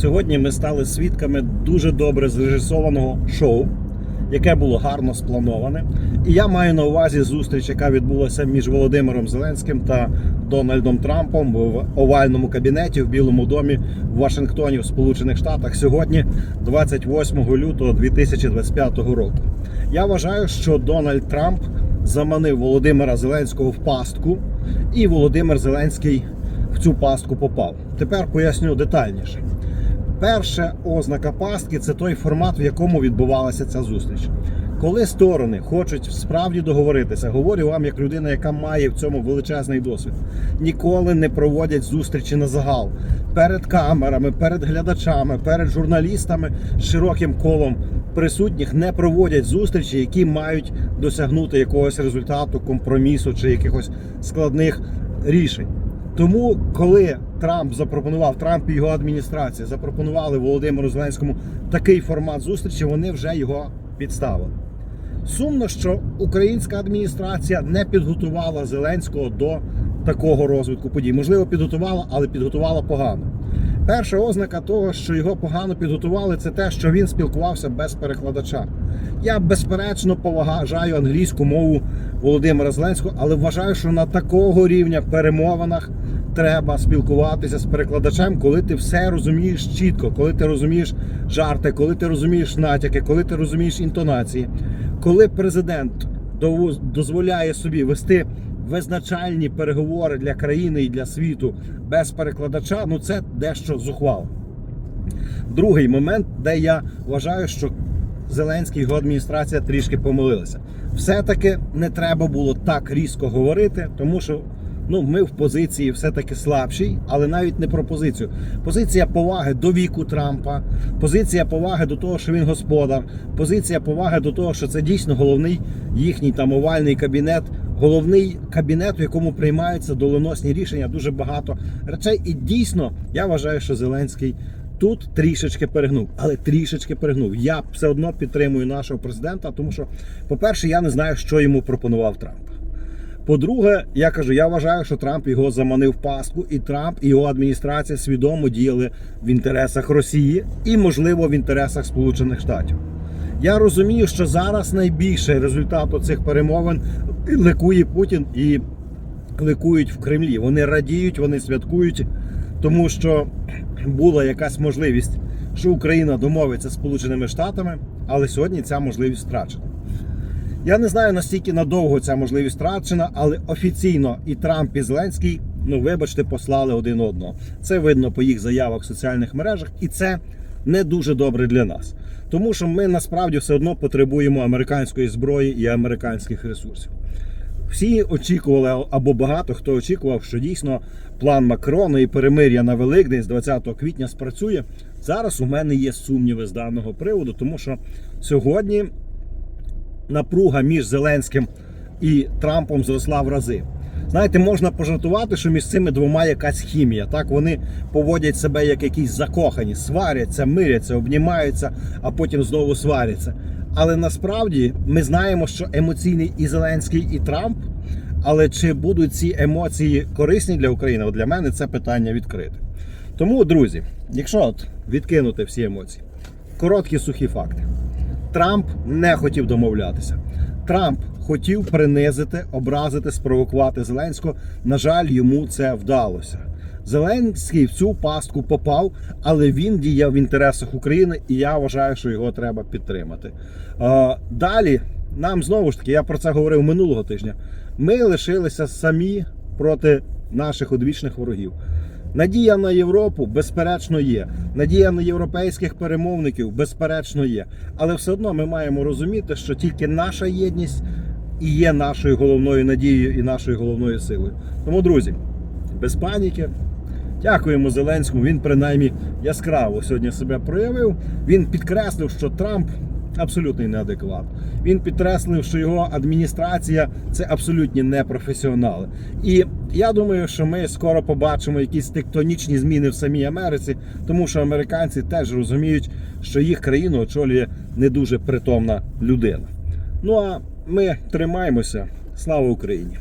Сьогодні ми стали свідками дуже добре зрежисованого шоу, яке було гарно сплановане. І я маю на увазі зустріч, яка відбулася між Володимиром Зеленським та Дональдом Трампом в овальному кабінеті в Білому домі в Вашингтоні в Сполучених Штатах сьогодні, 28 лютого 2025 року. Я вважаю, що Дональд Трамп заманив Володимира Зеленського в пастку, і Володимир Зеленський в цю пастку попав. Тепер поясню детальніше. Перша ознака пастки це той формат, в якому відбувалася ця зустріч. Коли сторони хочуть справді договоритися, говорю вам як людина, яка має в цьому величезний досвід, ніколи не проводять зустрічі на загал перед камерами, перед глядачами, перед журналістами широким колом присутніх не проводять зустрічі, які мають досягнути якогось результату, компромісу чи якихось складних рішень. Тому, коли Трамп запропонував Трамп і його адміністрація запропонували Володимиру Зеленському такий формат зустрічі, вони вже його підставили. Сумно, що українська адміністрація не підготувала Зеленського до такого розвитку подій. Можливо, підготувала, але підготувала погано. Перша ознака того, що його погано підготували, це те, що він спілкувався без перекладача. Я безперечно поважаю англійську мову Володимира Зеленського, але вважаю, що на такого рівня перемовинах треба спілкуватися з перекладачем, коли ти все розумієш чітко, коли ти розумієш жарти, коли ти розумієш натяки, коли ти розумієш інтонації. Коли президент дозволяє собі вести визначальні переговори для країни і для світу без перекладача, ну це дещо зухвало. Другий момент, де я вважаю, що Зеленський і його адміністрація трішки помилилися. Все-таки не треба було так різко говорити, тому що ну, ми в позиції все-таки слабшій, але навіть не про позицію. Позиція поваги до віку Трампа, позиція поваги до того, що він господар, позиція поваги до того, що це дійсно головний їхній там овальний кабінет, головний кабінет, в якому приймаються доленосні рішення, дуже багато речей. І дійсно, я вважаю, що Зеленський. Тут трішечки перегнув, але трішечки перегнув. Я все одно підтримую нашого президента, тому що, по-перше, я не знаю, що йому пропонував Трамп. По-друге, я кажу, я вважаю, що Трамп його заманив в пастку, і Трамп і його адміністрація свідомо діяли в інтересах Росії і, можливо, в інтересах Сполучених Штатів. Я розумію, що зараз найбільший результат цих перемовин ликує Путін і ликують в Кремлі. Вони радіють, вони святкують, тому що була якась можливість, що Україна домовиться з Сполученими Штатами, але сьогодні ця можливість втрачена. Я не знаю настільки надовго ця можливість втрачена, але офіційно і Трамп, і Зеленський, ну вибачте, послали один одного. Це видно по їх заявах в соціальних мережах, і це не дуже добре для нас. Тому що ми насправді все одно потребуємо американської зброї і американських ресурсів. Всі очікували, або багато хто очікував, що дійсно план Макрона і перемир'я на Великдень з 20 квітня спрацює. Зараз у мене є сумніви з даного приводу, тому що сьогодні напруга між Зеленським і Трампом зросла в рази. Знаєте, можна пожартувати, що між цими двома якась хімія. Так вони поводять себе як якісь закохані, сваряться, миряться, обнімаються, а потім знову сваряться. Але насправді ми знаємо, що емоційний і Зеленський, і Трамп. Але чи будуть ці емоції корисні для України? От для мене це питання відкрите. Тому, друзі, якщо от відкинути всі емоції, короткі сухі факти. Трамп не хотів домовлятися. Трамп хотів принизити, образити, спровокувати Зеленського. На жаль, йому це вдалося. Зеленський в цю пастку попав, але він діяв в інтересах України, і я вважаю, що його треба підтримати. Далі нам знову ж таки, я про це говорив минулого тижня. Ми лишилися самі проти наших одвічних ворогів. Надія на Європу безперечно є. Надія на європейських перемовників безперечно є. Але все одно ми маємо розуміти, що тільки наша єдність і є нашою головною надією і нашою головною силою. Тому, друзі, без паніки. Дякуємо Зеленському. Він принаймні яскраво сьогодні себе проявив. Він підкреслив, що Трамп абсолютний неадекват. Він підкреслив, що його адміністрація це абсолютні непрофесіонали. І я думаю, що ми скоро побачимо якісь тектонічні зміни в самій Америці, тому що американці теж розуміють, що їх країну очолює не дуже притомна людина. Ну а ми тримаємося. Слава Україні!